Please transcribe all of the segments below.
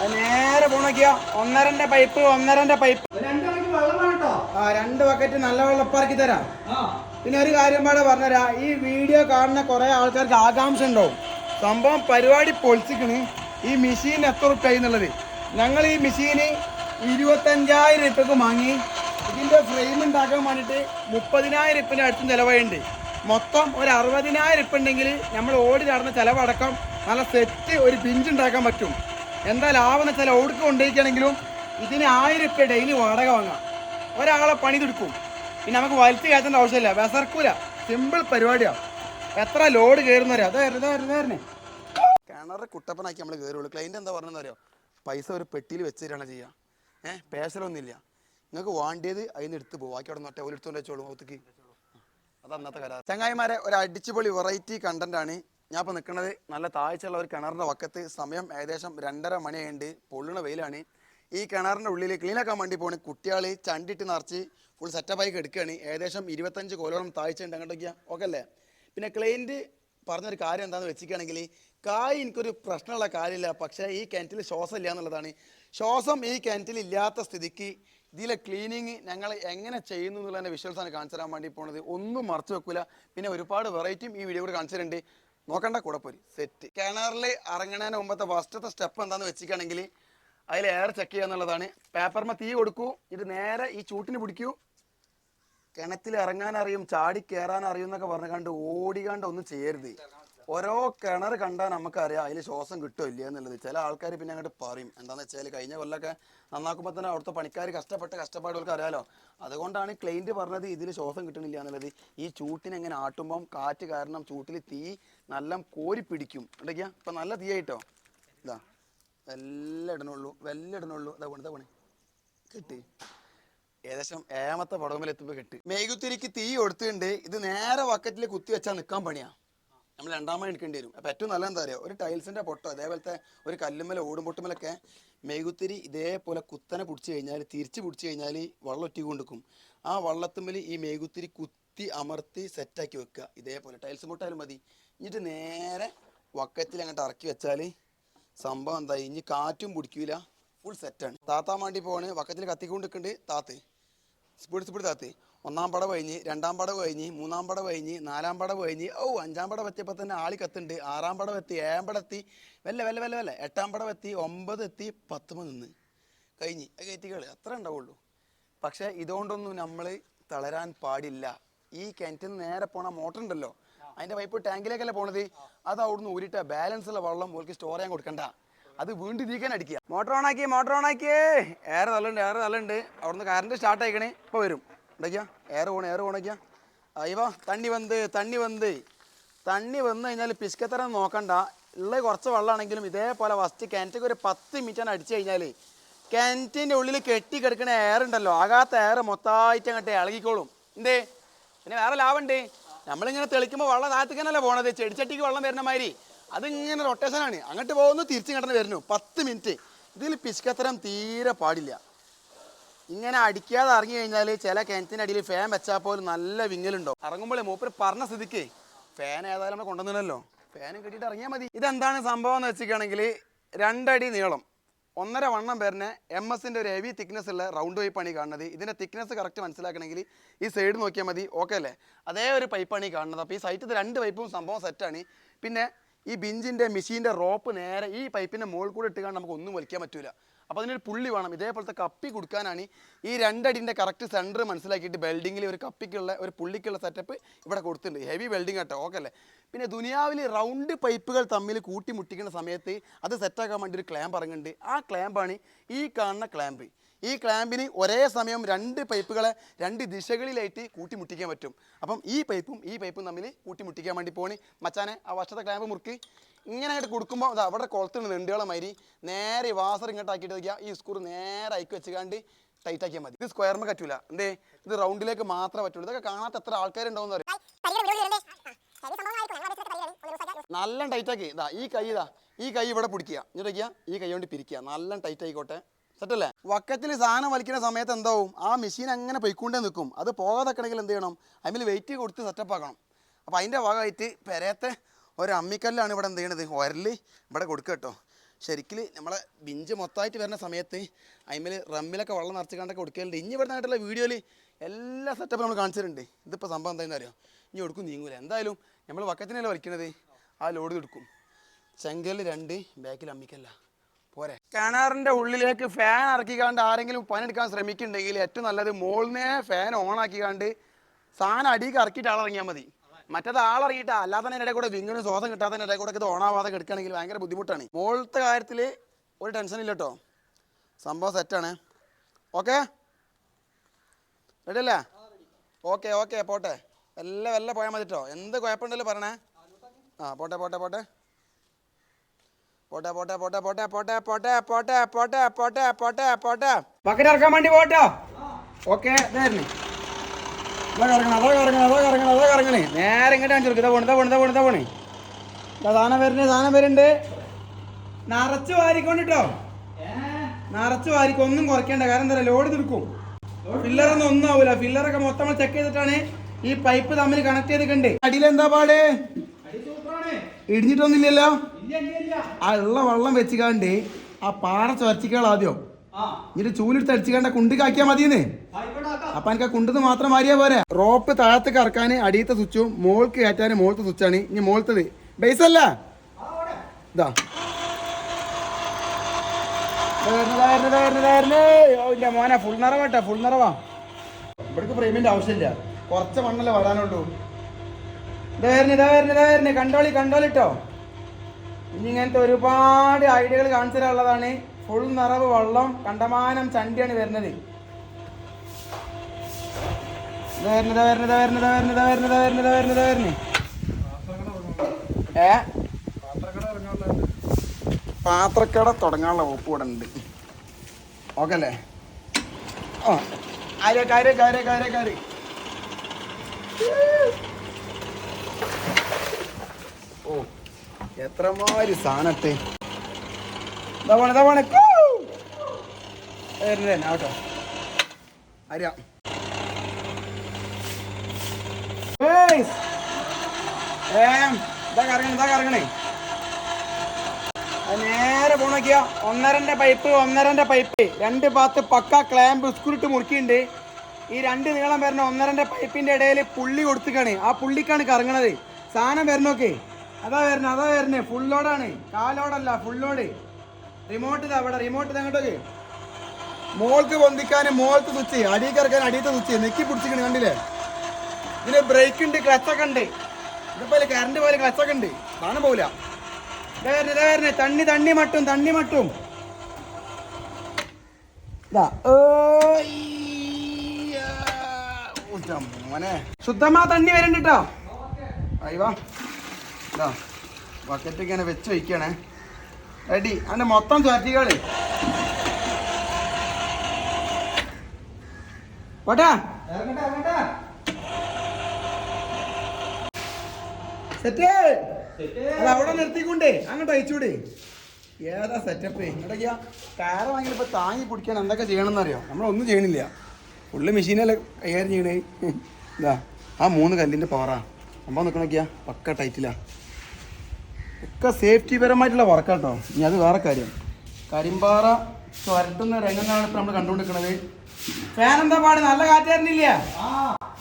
അത് നേരെ പോണോക്കിയോ? ഒന്നരന്റെ pipe ഒന്നരന്റെ pipe. ആ രണ്ട് ബക്കറ്റ് നല്ല വെള്ളപ്പാർക്കി തരാം. പിന്നെ ഒരു കാര്യം പാടെ പറഞ്ഞുതരാ. ഈ വീഡിയോ കാണുന്ന കുറെ ആൾക്കാർക്ക് ആകാംക്ഷ ഉണ്ടാവും. സംഭവം പരിപാടി പൊളിച്ചിക്കണ്. ഈ മെഷീൻ എത്ര റുപ്യ എന്നുള്ളത്. ഞങ്ങൾ ഈ മെഷീന് ഇരുപത്തഞ്ചായിരം റുപ്യക്ക് വാങ്ങി. ഇതിന്റെ ഫ്രെയിം ഉണ്ടാക്കാൻ വേണ്ടിയിട്ട് മുപ്പതിനായിരം റുപ്യന്റെ അടുത്ത് ചിലവായുണ്ട്. മൊത്തം ഒരു അറുപതിനായിരം റുപ്യ ഉണ്ടെങ്കിൽ നമ്മൾ ഓടി നടന്ന ചിലവടക്കം നല്ല സെറ്റ് ഒരു പിഞ്ച് ഉണ്ടാക്കാൻ പറ്റും. എന്താ ലാഭം വെച്ചാൽ ഒടുക്കം കൊണ്ടിരിക്കുകയാണെങ്കിലും ഇതിന് ആയിരം ഉപ്പ ഡെയിലി വാടക വാങ്ങാം. ഒരാളെ പണി തീർക്കും പിന്നെ നമുക്ക് വലിച്ചു കയറ്റേണ്ട ആവശ്യമില്ല. വിസർക്കൂല സിമ്പിൾ പരിപാടിയാണ് എത്ര ലോഡ് കയറുന്നവരെ അതെ വരുന്നേ കിണറ് കുട്ടപ്പനാക്കി നമ്മൾ കയറുള്ളൂ ക്ലൈന്റ് എന്താ പറഞ്ഞതെന്ന് അറിയോ? പൈസ ഒരു പെട്ടിയിൽ വെച്ച് തരാണ് ചെയ്യുക. ഏഹ് പേശലൊന്നുമില്ല നിങ്ങൾക്ക് വാണ്ടിയത് അതിൽ എടുത്ത് പോകും ബാക്കി അവിടെ നൊട്ടെ ഒരു എടുത്തുകൊണ്ട് വെച്ചോളൂ ഒത്തുക്ക് അത് അന്നത്തെ ചങ്ങായിമാരെ ഒരു അടിച്ചുപൊളി വെറൈറ്റി കണ്ടന്റ് ആണ് ഞാൻ ഇപ്പോൾ നിൽക്കുന്നത് നല്ല താഴ്ചയുള്ള ഒരു കിണറിന്റെ വക്കത്ത്. സമയം ഏകദേശം രണ്ടര മണിയായിട്ട് പൊള്ളുന്ന വെയിലാണ്. ഈ കിണറിന്റെ ഉള്ളിൽ ക്ലീനാക്കാൻ വേണ്ടി പോണ്. കുട്ടികൾ ചണ്ടിട്ട് നിറച്ച് ഫുൾ സെറ്റപ്പായി എടുക്കുകയാണ് ഏകദേശം ഇരുപത്തഞ്ച് കോലോളം താഴ്ച ഉണ്ട്. അങ്ങോട്ടേക്ക് ഓക്കെ അല്ലേ? പിന്നെ ക്ലൈന്റ് പറഞ്ഞൊരു കാര്യം എന്താണെന്ന് വെച്ചിരിക്കുകയാണെങ്കിൽ കായ് എനിക്കൊരു പ്രശ്നമുള്ള കാര്യമില്ല. പക്ഷേ ഈ കിണറ്റിൽ ശ്വാസം ഇല്ല എന്നുള്ളതാണ്. ശ്വാസം ഈ കിണറ്റിൽ ഇല്ലാത്ത സ്ഥിതിക്ക് ഇതിലെ ക്ലീനിങ് ഞങ്ങൾ എങ്ങനെ ചെയ്യുന്നു എന്നുള്ളതിന്റെ വിഷ്വൽസാണ് കാണിച്ചു തരാൻ വേണ്ടി പോണത്. ഒന്നും മറച്ചു വെക്കില്ല പിന്നെ ഒരുപാട് വെറൈറ്റിയും ഈ വീഡിയോ കൂടെ കാണിച്ചിട്ടുണ്ട് നോക്കണ്ട കൂടെ പോരി. സെറ്റ് കിണറിൽ ഇറങ്ങണേന് മുമ്പത്തെ ഫസ്റ്റത്തെ സ്റ്റെപ്പ് എന്താണെന്ന് വെച്ചിരിക്കുകയാണെങ്കിൽ അതിൽ എയർ ചെക്ക് ചെയ്യുക എന്നുള്ളതാണ്. പേപ്പർമ തീ കൊടുക്കൂ ഇത് നേരെ ഈ ചൂട്ടിന് പിടിക്കൂ. കിണറ്റിൽ ഇറങ്ങാൻ അറിയും ചാടി കയറാൻ അറിയും എന്നൊക്കെ പറഞ്ഞു കണ്ട് ഓടിക്കാണ്ട് ഒന്നും ചെയ്യരുത്. ഓരോ കിണർ കണ്ടാൽ നമുക്കറിയാം അതിൽ ശ്വാസം കിട്ടുമോ ഇല്ല എന്നുള്ളത്. ചില ആൾക്കാർ പിന്നെ അങ്ങോട്ട് പറയും. എന്താണെന്ന് വെച്ചാൽ കഴിഞ്ഞ കൊല്ലമൊക്കെ നന്നാക്കുമ്പോൾ തന്നെ അവിടുത്തെ പണിക്കാർ കഷ്ടപ്പെട്ട് കഷ്ടപ്പാടുകൾക്ക് അറിയാലോ. അതുകൊണ്ടാണ് ക്ലൈന്റ് പറഞ്ഞത് ഇതിൽ ശ്വാസം കിട്ടണില്ല എന്നുള്ളത്. ഈ ചൂട്ടിനെ എങ്ങനെ ആട്ടുമ്പം കാറ്റ് കാരണം ചൂട്ടിൽ തീ നല്ല കോരി പിടിക്കും. എന്തൊക്കെയാ ഇപ്പം നല്ല തീ ആയിട്ടോ? ഇതാ. വെല്ല ഇടണുള്ളൂ വെല്ല ഇടണുള്ളൂ. ഇതാ പണി പണി. കിട്ടി. ഏകദേശം ഏമത്തെ പടവുമ്പോൾ എത്തുമ്പോൾ കിട്ടി. മേഘുത്തിരിക്ക് തീ കൊടുത്തിട്ടുണ്ട്. ഇത് നേരെ വക്കറ്റിൽ കുത്തി വെച്ചാൽ നിൽക്കാൻ പണിയാ. നമ്മൾ രണ്ടാമത് എടുക്കേണ്ടി വരും. അപ്പം ഏറ്റവും നല്ല എന്താ പറയുക ഒരു ടൈൽസിന്റെ പൊട്ടോ അതേപോലത്തെ ഒരു കല്ലുമ്മല ഓടുമ്പൊട്ടുമലൊക്കെ മെഴുകുത്തിരി ഇതേപോലെ കുത്തനെ പിടിച്ചു കഴിഞ്ഞാൽ തിരിച്ച് പിടിച്ചു കഴിഞ്ഞാൽ വെള്ളം ഒറ്റ കൊണ്ടുക്കും ആ വള്ളത്തുമ്മൽ ഈ മെഴുകുത്തിരി കുത്തി അമർത്തി സെറ്റാക്കി വെക്കുക. ഇതേപോലെ ടൈൽസ് പൊട്ടായാലും മതി. എന്നിട്ട് നേരെ വക്കത്തിൽ അങ്ങോട്ട് ഇറക്കി വെച്ചാൽ സംഭവം എന്താ ഇനി കാറ്റും പിടിക്കൂല. ഫുൾ സെറ്റാണ് താത്താൻ വേണ്ടി പോവാണ്. വക്കത്തിൽ കത്തിക്കൊണ്ട് നിൽക്കുന്നുണ്ട് താത്തേ. Speed speed താത്ത്. ഒന്നാം പടവ് കഴിഞ്ഞ് രണ്ടാം പടവ് കഴിഞ്ഞ് മൂന്നാം പടവ് കഴിഞ്ഞ് നാലാം പടവ് കഴിഞ്ഞ് ഓ അഞ്ചാം പടവ് എത്തിയപ്പോൾ തന്നെ ആളി കത്തുണ്ട്. ആറാം പടവ് എത്തി ഏഴാം പടം എത്തി വല്ല വല്ല വല്ല വല്ല. എട്ടാം പടവ് എത്തി ഒമ്പത് എത്തി പത്തുമ നിന്ന്. കഴിഞ്ഞ് അത് കളി. അത്ര ഉണ്ടാവുള്ളൂ. പക്ഷേ ഇതുകൊണ്ടൊന്നും നമ്മൾ തളരാൻ പാടില്ല. ഈ കിണറ്റിൽ നിന്ന് നേരെ പോണ മോട്ടർ ഉണ്ടല്ലോ അതിന്റെ പൈപ്പ് ടാങ്കിലേക്കല്ലേ പോണത്? അത് അവിടുന്ന് ഊരിട്ട ബാലൻസ് ഉള്ള വെള്ളം ഓൾക്ക് സ്റ്റോർ ചെയ്യാൻ കൊടുക്കണ്ട. അത് വീണ്ടും നീക്കാൻ അടിക്കുക. മോട്ടർ ഓൺ ആക്കി മോട്ടർ ഓൺ ഏറെ നല്ലുണ്ട് ഏറെ നല്ലുണ്ട് അവിടുന്ന് കറണ്ട് സ്റ്റാർട്ട് ആയിക്കണേ. ഇപ്പോൾ വരും. ഉണ്ടാക്കിയാ എയർ ഓൺ എയർ പോണക്കിയാ അയ്യോ തണ്ണി വന്ന് തണ്ണി വന്ന്. തണ്ണി വന്നു കഴിഞ്ഞാൽ പിസ്കത്തരം നോക്കണ്ട. ഉള്ള കുറച്ച് വെള്ളമാണെങ്കിലും ഇതേപോലെ ഫസ്റ്റ് കിണറ്റക്ക് ഒരു പത്ത് മിനിറ്റാണ് അടിച്ചു കഴിഞ്ഞാൽ കിണറ്റിന്റെ ഉള്ളിൽ കെട്ടി കിടക്കുന്ന എയർ ഉണ്ടല്ലോ. ആകാത്ത എയർ മൊത്തമായിട്ട് അങ്ങോട്ട് ഇളകിക്കോളും. എന്തേ? പിന്നെ വേറെ ലാഭമുണ്ട്. നമ്മളിങ്ങനെ തെളിക്കുമ്പോൾ വെള്ളം താഴത്തേക്കാനല്ല പോണത്? ചെടിച്ചട്ടിക്ക് വെള്ളം വരുന്ന മാതിരി. അതിങ്ങനെ റൊട്ടേഷനാണ് അങ്ങോട്ട് പോകുന്നു തിരിച്ചു കിടന്ന് വരുന്നു. പത്ത് മിനിറ്റ് ഇതിൽ പിസ്കത്തരം തീരെ പാടില്ല. ഇങ്ങനെ അടിക്കാതെ ഇറങ്ങി കഴിഞ്ഞാൽ ചില കിണറ്റിന്റെ അടിയിൽ ഫാൻ വെച്ചാൽ പോലും നല്ല വിങ്ങലുണ്ടോ ഇറങ്ങുമ്പോഴേ മൂപ്പര് പറഞ്ഞ സ്ഥിതിക്ക് ഫാൻ ഏതായാലും നമ്മൾ കൊണ്ടുവന്നില്ലല്ലോ. ഫാനും കെട്ടിയിട്ട് ഇറങ്ങിയാൽ മതി. ഇതെന്താണ് സംഭവം എന്ന് വെച്ചിരിക്കുകയാണെങ്കിൽ രണ്ടടി നീളം ഒന്നര വണ്ണം പേരിന് എം എസിന്റെ ഒരു ഹെവി തിക്നെസ് ഉള്ള റൗണ്ട് പൈപ്പാണ് ഈ കാണുന്നത്. ഇതിന്റെ തിക്നെസ് കറക്റ്റ് മനസ്സിലാക്കണമെങ്കിൽ ഈ സൈഡ് നോക്കിയാൽ മതി. ഓക്കെ അല്ലേ? അതേ ഒരു പൈപ്പാണ് ഈ കാണുന്നത്. അപ്പോൾ ഈ സൈറ്റിൽ രണ്ട് പൈപ്പും സംഭവം സെറ്റാണ് പിന്നെ ഈ ബിഞ്ചിന്റെ മെഷീന്റെ റോപ്പ് നേരെ ഈ പൈപ്പിന്റെ മുകളിൽ കൂടെ ഇട്ടുകൊണ്ട് നമുക്ക് ഒന്നും വലിക്കാൻ പറ്റൂല. അപ്പോൾ അതിനൊരു പുള്ളി വേണം. ഇതേപോലത്തെ കപ്പി കൊടുക്കാനാണ് ഈ രണ്ടടിന്റെ കറക്റ്റ് സെന്റർ മനസ്സിലാക്കിയിട്ട് ബെൽഡിങ്ങിൽ ഒരു കപ്പിക്കുള്ള ഒരു പുള്ളിക്കുള്ള സെറ്റപ്പ് ഇവിടെ കൊടുത്തിട്ടുണ്ട്. ഹെവി വെൽഡിങ് കേട്ടോ ഓക്കെ അല്ലേ? പിന്നെ ദുനിയാവിൽ റൗണ്ട് പൈപ്പുകൾ തമ്മിൽ കൂട്ടിമുട്ടിക്കുന്ന സമയത്ത് അത് സെറ്റാക്കാൻ വേണ്ടി ഒരു ക്ലാമ്പ് ഇറങ്ങുന്നുണ്ട്. ആ ക്ലാമ്പാണ് ഈ കാണുന്ന ക്ലാമ്പ് ഈ ക്ലാമ്പിന് ഒരേ സമയം രണ്ട് പൈപ്പുകളെ രണ്ട് ദിശകളിലായിട്ട് കൂട്ടിമുട്ടിക്കാൻ പറ്റും. അപ്പം ഈ പൈപ്പും ഈ പൈപ്പും തമ്മിൽ കൂട്ടിമുട്ടിക്കാൻ വേണ്ടി പോണി. മച്ചാനെ ആ വർഷത്തെ ക്ലാമ്പ് മുറുക്ക്. ഇങ്ങനെ അങ്ങോട്ട് കൊടുക്കുമ്പോൾ അത് അവിടെ കുളത്തുണ്ട് നെണ്ടുകളെ മാതിരി നേരെ വാസർ ഇങ്ങോട്ട് ആക്കിയിട്ട് വയ്ക്കുക ഈ സ്കൂർ നേരെ അയക്കി വെച്ചുകാണ്ട് ടൈറ്റ് ആക്കിയാൽ മതി. ഇത് സ്ക്വയറിന് പറ്റൂല. എന്തേ? ഇത് റൗണ്ടിലേക്ക് മാത്രമേ പറ്റുള്ളൂ. ഇതൊക്കെ കാണാത്ത എത്ര ആൾക്കാരുണ്ടാവും അറിയാം നല്ല ടൈറ്റ് ആക്കി. ഇതാ ഈ കൈ ഇതാ ഈ കൈ ഇവിടെ പിടിക്കുക. എന്നിട്ട് വയ്ക്കുക ഈ കൈ കൊണ്ട് പിരിക്കുക. നല്ല ടൈറ്റ് ആയിക്കോട്ടെ. സെറ്റല്ലേ വക്കത്തിൽ സാധനം വലിക്കുന്ന സമയത്ത് എന്താവും? ആ മെഷീൻ അങ്ങനെ പൊയ്ക്കൊണ്ടേ നിൽക്കും. അത് പോകാതെക്കണമെങ്കിൽ എന്ത് ചെയ്യണം? അതിൽ വെയിറ്റ് കൊടുത്ത് സെറ്റപ്പ് ആക്കണം. അപ്പോൾ അതിന്റെ ഭാഗമായിട്ട് പെരയത്തെ ഒരു അമ്മിക്കല്ലാണ് ഇവിടെ എന്ത് ചെയ്യണത്? ഒരൽ ഇവിടെ കൊടുക്കുക കേട്ടോ. ശരിക്കും നമ്മളെ ബിഞ്ച് മൊത്തമായിട്ട് വരുന്ന സമയത്ത് അതിമേൽ റമ്മിലൊക്കെ വെള്ളം നിറച്ച് കണ്ടൊക്കെ കൊടുക്കലുണ്ട്. ഇനി ഇവിടെ നിന്നായിട്ടുള്ള വീഡിയോയിൽ എല്ലാ സെറ്റപ്പും നമ്മൾ കാണിച്ചിട്ടുണ്ട്. ഇതിപ്പോൾ സംഭവം എന്താണെന്ന് അറിയോ? ഇനി കൊടുക്കും നീങ്ങൂല. എന്തായാലും നമ്മൾ വക്കത്തിനല്ലേ വലിക്കണത്? ആ ലോഡ് എടുക്കും. ചെങ്കൽ രണ്ട് ബാക്കിൽ അമ്മിക്കല്ല. പോരെ. കിണറിന്റെ ഉള്ളിലേക്ക് ഫാൻ ഇറക്കിക്കാണ്ട് ആരെങ്കിലും പണിയെടുക്കാൻ ശ്രമിക്കുന്നുണ്ടെങ്കിൽ ഏറ്റവും നല്ലത് മോളിനെ ഫാൻ ഓൺ ആക്കിക്കാണ്ട് സാധനം അടിയിൽ ഇറക്കിയിട്ട് ആളിറങ്ങിയാൽ മതി. മറ്റേത് ആളിറങ്ങിയിട്ട് അല്ലാതെ തന്നെ ഇടയിൽ കൂടെ വിങ്ങിന് ശ്വാസം കിട്ടാതെ ഇടയിൽ കൂടെ ഇത് ഓണാവാതെ കിടക്കുകയാണെങ്കിൽ ഭയങ്കര ബുദ്ധിമുട്ടാണ് മോളത്തെ കാര്യത്തിൽ ഒരു ടെൻഷൻ ഇല്ല കേട്ടോ സംഭവം സെറ്റാണ് ഓക്കെ റെഡി അല്ലേ ഓക്കെ ഓക്കെ പോട്ടെ എല്ലാം എല്ലാം പോയാൽ മതി കേട്ടോ എന്ത് കുഴപ്പമുണ്ടല്ലോ പറയണേ ആ പോട്ടെ പോട്ടെ പോട്ടെ പോട്ടെ പോട്ടെ പോട്ടെ പോട്ടെ പോട്ടെ പോട്ടെ പോട്ടെ പോട്ടെ പോട്ടെ പോട്ടെ പോട്ടെ ബക്കറ്റ് ഇറക്കാൻ വേണ്ടി പോട്ടോ ഓക്കെ ഇതായിരുന്നു നേരെ സാധനം വരുന്നുണ്ട് സാധനം വരുന്നുണ്ട്. നിറച്ച് വാരിക്കൊണ്ടിട്ടോ. ഒന്നും കുറയ്ക്കണ്ട. കാരണം എന്താ ലോഡ് തീർക്കും ഫില്ലറൊന്നും ഒന്നും ആവൂല. ഫില്ലറൊക്കെ മൊത്തം ചെക്ക് ചെയ്തിട്ടാണ് ഈ പൈപ്പ് തമ്മിൽ കണക്ട് ചെയ്തിട്ടുണ്ട് അടിയിൽ എന്താ പാട്? ഇടിഞ്ഞിട്ടൊന്നുമില്ലല്ലോ? ആ ഉള്ള വെള്ളം വെച്ചിക്കാണ്ട് ആ പാറ ചൊരച്ചിക്കാൾ ആദ്യം. എന്നിട്ട് ചൂലെടുത്ത് കുണ്ട് കുണ്ടിക്കാക്കിയാ മതിയെന്ന്. അപ്പൊ എനിക്ക് ആ കുണ്ടെന്ന് മാത്രം മാറിയാ പോരെ. റോപ്പ് താഴത്ത് കറക്കാൻ അടിയത്തെ സ്വിച്ചും മോൾക്ക് കയറ്റാൻ മോളത്തെ സ്വിച്ചാണ്. ഇനി മോളത്തത് ബേസ് അല്ല. ഇതാ. മോനെ ഫുൾ നിറവാട്ടാ ഫുൾ നിറവാ. ഇവിടേക്ക് പ്രേമിന്റെ ആവശ്യമില്ല. കുറച്ച് മണ്ണല്ലേ വരാനുള്ളൂ. ഇതാ വരുന്നു ഇതാ വരുന്നു ഇതാ വരുന്നു കണ്ടോളി കണ്ടോളിട്ടോ ഇനി ഇങ്ങനത്തെ ഒരുപാട് ഐഡിയകൾ കാണിച്ചു തരാനുള്ളതാണ്. ഫുൾ നിറവ് വെള്ളം കണ്ടമാനം ചണ്ടിയാണ് വരുന്നത്. വരുന്നത് വരുന്നത് വരുന്നത് വരുന്നത് വരുന്നത് വരുന്നത് വരുന്നത് വരുന്നത് ഏ? പാത്രക്കട തുടങ്ങാനുള്ള വകുപ്പ് ഇവിടെ ഉണ്ട്. ഓക്കെ അല്ലേ? ആ. കാര്യ കാര്യ കാര്യ കാര്യ ഓ എത്രമാതിരി സാധനത്തെ ഇതാ പോണെ ഇതാ പോണെ കൂ. വരുന്നത് തന്നെ ആവട്ടോ അത് നേരെ പോണക്കിയ ഒന്നരന്റെ പൈപ്പ് ഒന്നരന്റെ പൈപ്പ്. രണ്ട് ഭാഗത്ത് പക്ക ക്ലാമ്പ് സ്ക്രൂട്ട് മുറുക്കിയിട്ടുണ്ട് ഈ രണ്ട് നീളം വരുന്ന ഒന്നരന്റെ പൈപ്പിന്റെ ഇടയിൽ പുള്ളി കൊടുത്തുക്കാണ്. ആ പുള്ളിക്കാണ് കറങ്ങണത്. സാധനം വരണോക്കെ? അതാ വരണേ അതാ വരണേ. ഫുള്ളോടാണ് കാലോടല്ല ഫുൾ ലോഡ് റിമോട്ട് ഇതാ അവിടെ റിമോട്ട് ഇതങ്ങോട്ടൊക്കെ മോൾക്ക് പൊന്തിക്കാൻ മോൾക്ക് സ്വിച്ച് അടിയിൽ ഇറക്കാൻ അടിയത്തെ സ്വിച്ച് നെക്കി പിടിച്ചിക്കണ് കണ്ടില്ലേ? ഇതിന് ബ്രേക്ക് ഉണ്ട് ക്ലച്ചൊക്കെ ഉണ്ട്. ഇതുപോലെ കറണ്ട് പോലെ ക്ലച്ചൊക്കെ ഉണ്ട്. കാണാൻ പോകില്ല ഇതായിരുന്നു വരുന്നു, തണ്ണി തണ്ണി മട്ടും തണ്ണി മട്ടും. മോനെ. ശുദ്ധമാ തണ്ണി വരുന്നുണ്ട് കേട്ടോ അയ്യവാ ബക്കറ്റ് ഇങ്ങനെ വെച്ച് വയ്ക്കണേ റെഡി അതിന്റെ മൊത്തം ചാറ്റികൾ. പോട്ടാ. സെറ്റ്. അത് അവിടെ നിർത്തിക്കൊണ്ടേ. അങ്ങോട്ട് അയച്ചൂടെ ഏതാ സെറ്റപ്പ് ഇങ്ങോട്ടേക്കാ കാര വാങ്ങി ഇപ്പൊ താങ്ങി പിടിക്കാൻ എന്തൊക്കെ ചെയ്യണമെന്ന് അറിയോ നമ്മളൊന്നും ചെയ്യണില്ല. ഫുള്ള് മെഷീനല്ലേ കൈകാര്യം ചെയ്യണേ? ഇതാ ആ മൂന്ന് കല്ലിന്റെ പവറാ സംഭവം നിൽക്കണോക്കിയാ പക്ക ടൈറ്റിലാ ഒക്കെ സേഫ്റ്റി പരമായിട്ടുള്ള വർക്കാട്ടോ ഇനി അത് വേറെ കാര്യം. കരിമ്പാറ ചുരട്ടുന്ന രംഗങ്ങളാണ് ഇപ്പൊ നമ്മൾ കണ്ടുകൊണ്ടിരിക്കുന്നത് ഫാൻ എന്താ പാട്? നല്ല കാറ്റായിരുന്നില്ല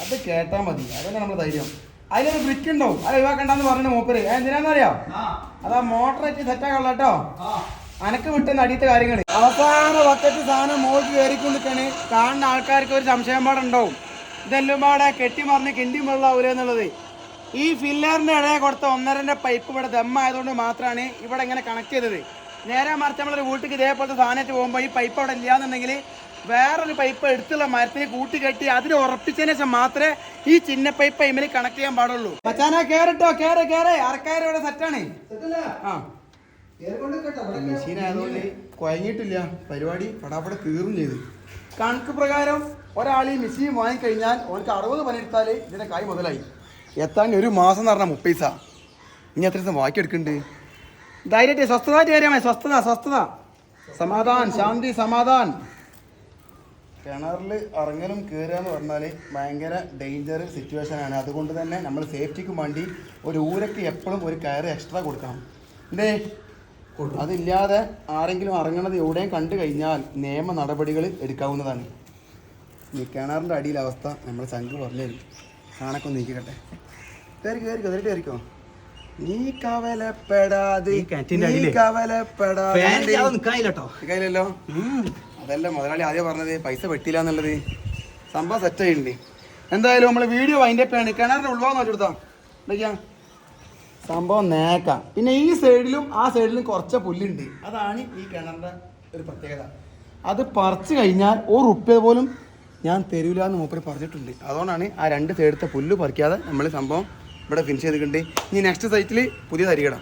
അത് കേട്ടാ മതി. അതല്ലേ നമ്മുടെ ധൈര്യം. അതിലൊരു ബ്രിക്ക് ഉണ്ടാവും. അത് ഒഴിവാക്കണ്ടെന്ന് പറഞ്ഞു മൂപ്പര്. എന്തിനാന്നറിയോ അതാ മോട്ടർ വെച്ച് സെറ്റാക്കാനുള്ള കേട്ടോ. അനക്ക് വിട്ടുന്ന അടിയത്തെ കാര്യങ്ങൾ അവസാന വക്കറ്റ് സാധനം മോൾക്ക് കയറിക്കൊണ്ടിരിക്കാണ്. കാണുന്ന ആൾക്കാർക്ക് ഒരു സംശയം പാടുണ്ടാവും. ഇതെല്ലാം പാടെ. കെട്ടിമറിഞ്ഞ് കിണ്ടി വെള്ളാവൂല എന്നുള്ളത്. ഈ ഫില്ലറിന്റെ ഇടയെ കൊടുത്ത ഒന്നരന്റെ പൈപ്പ് ഇവിടെ ദമ്മായതുകൊണ്ട് മാത്രമാണ് ഇവിടെ ഇങ്ങനെ കണക്ട് ചെയ്തത്. നേരെ മറിച്ച് നമ്മളൊരു വീട്ടിൽ ഇതേപോലത്തെ സാധനമായിട്ട് പോകുമ്പോൾ ഈ പൈപ്പ് അവിടെ ഇല്ലാന്നുണ്ടെങ്കിൽ വേറൊരു പൈപ്പ് എടുത്തുള്ള മരത്തിന് കൂട്ടി കെട്ടി അതിന് ഉറപ്പിച്ചതിന് ശേഷം മാത്രമേ ഈ ചിന്ന പൈപ്പ് ഇമിൽ കണക്ട് ചെയ്യാൻ പാടുള്ളൂ. മച്ചാനാ കേറിട്ടോ കേറ് കേറ്. അറക്കാര് ഇവിടെ സെറ്റാണ് ആ. മെഷീൻ ആയതുകൊണ്ട് കുഴങ്ങിയിട്ടില്ല പരിപാടി പടാപ്പട തീർന്നു ചെയ്തു. കണക്ക് പ്രകാരം ഒരാൾ ഈ മെഷീൻ വാങ്ങിക്കഴിഞ്ഞാൽ ഓർക്ക് അറുപത് പണിയെടുത്താൽ ഇതിന്റെ കായ് മുതലായി. എത്താൻ ഒരു മാസം എന്ന് പറഞ്ഞാൽ മുപ്പത് പൈസ ഇനി എത്ര ദിവസം ബാക്കി എടുക്കുന്നുണ്ട് ധൈര്യത്തെ സ്വസ്ഥത വരാമേ സ്വസ്ഥത സ്വസ്ഥത. സമാധാൻ ശാന്തി സമാധാൻ. കിണറിൽ ഇറങ്ങലും കയറുക എന്ന് പറഞ്ഞാൽ ഭയങ്കര ഡേഞ്ചർ സിറ്റുവേഷൻ ആണ്. അതുകൊണ്ട് തന്നെ നമ്മൾ സേഫ്റ്റിക്ക് വേണ്ടി ഒരു ഊരക്ക് എപ്പോഴും ഒരു കയറ് എക്സ്ട്രാ കൊടുക്കണം. എന്തേ? അതില്ലാതെ ആരെങ്കിലും ഇറങ്ങണത് എവിടെയും കണ്ടു കഴിഞ്ഞാൽ നിയമ നടപടികൾ എടുക്കാവുന്നതാണ്. ഈ കിണറിന്റെ അടിയിലെ അവസ്ഥ നമ്മൾ ചങ്ക് പറഞ്ഞു കാണൊക്കെ നീക്കിക്കട്ടെ. കയറി കയറി കയറിട്ട് കയറിക്കോ. നീ കവലപ്പെടാതെ ഈ കിണറ്റിന്റെ നീ. കവലപ്പെടാതെ. കയ്യിലല്ലോ? അതല്ല മുതലാളി ആദ്യം പറഞ്ഞത് പൈസ വെട്ടില്ല എന്നുള്ളത്. സംഭവം സെറ്റ് ആയിട്ടുണ്ട്. എന്തായാലും നമ്മൾ വീഡിയോ അതിന്റെ ആണ് കിണറിന്റെ ഉൾവാ നോക്കിയെടുത്താ എന്തൊക്കെയാ? സംഭവം നേക്കാം. പിന്നെ ഈ സൈഡിലും ആ സൈഡിലും കുറച്ച് പുല്ലുണ്ട്. അതാണ് ഈ കിണറിന്റെ ഒരു പ്രത്യേകത. അത് പറിച്ചു കഴിഞ്ഞാൽ ഒരു റുപ്യ പോലും ഞാൻ തരൂല എന്ന് മൂപ്പര് പറഞ്ഞിട്ടുണ്ട്. അതുകൊണ്ടാണ് ആ രണ്ട് സൈഡത്തെ പുല്ല് പറിക്കാതെ നമ്മൾ സംഭവം ഇവിടെ ഫിനിഷ് ചെയ്തിട്ടുണ്ട്. ഇനി നെക്സ്റ്റ് സൈറ്റിൽ പുതിയ തരികട.